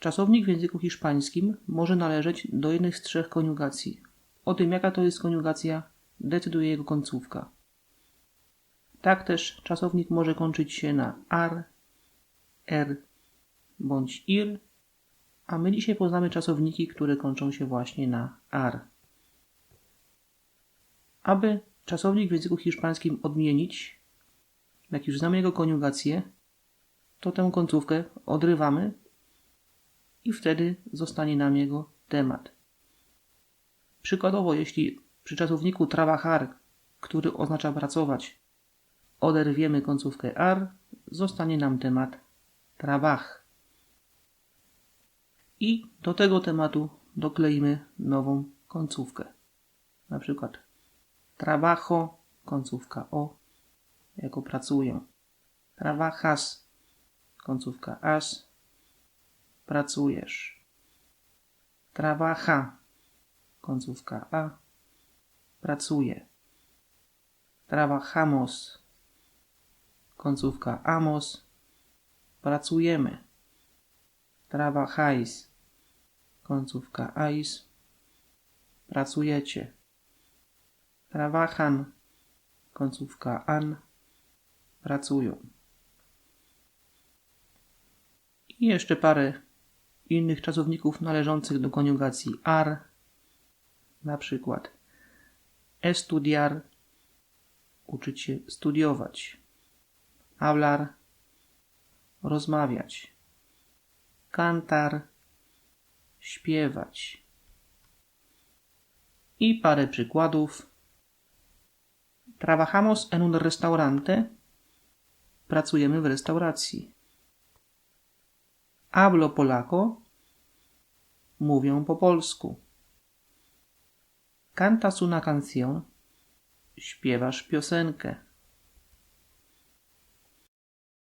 Czasownik w języku hiszpańskim może należeć do jednej z trzech koniugacji. O tym, jaka to jest koniugacja, decyduje jego końcówka. Tak też czasownik może kończyć się na ar, er bądź ir, a my dzisiaj poznamy czasowniki, które kończą się właśnie na ar. Aby czasownik w języku hiszpańskim odmienić, jak już znamy jego koniugację, to tę końcówkę odrywamy i wtedy zostanie nam jego temat. Przykładowo, jeśli przy czasowniku trabajar, który oznacza pracować, oderwiemy końcówkę ar, zostanie nam temat trabaj. I do tego tematu dokleimy nową końcówkę. Na przykład trabajo, końcówka o, jako pracuję. Trabajas, końcówka as, pracujesz. Trabaja, końcówka a, pracuje. Trabajamos, końcówka amos, pracujemy. Trabajáis, końcówka ais, pracujecie. Trabajan, końcówka an, pracują. I jeszcze parę innych czasowników należących do koniugacji ar, na przykład estudiar, uczyć się studiować, hablar, rozmawiać, cantar, śpiewać. I parę przykładów. Trabajamos en un restaurante. Pracujemy w restauracji. Hablo polaco. Mówią po polsku. Cantas una canción. Śpiewasz piosenkę.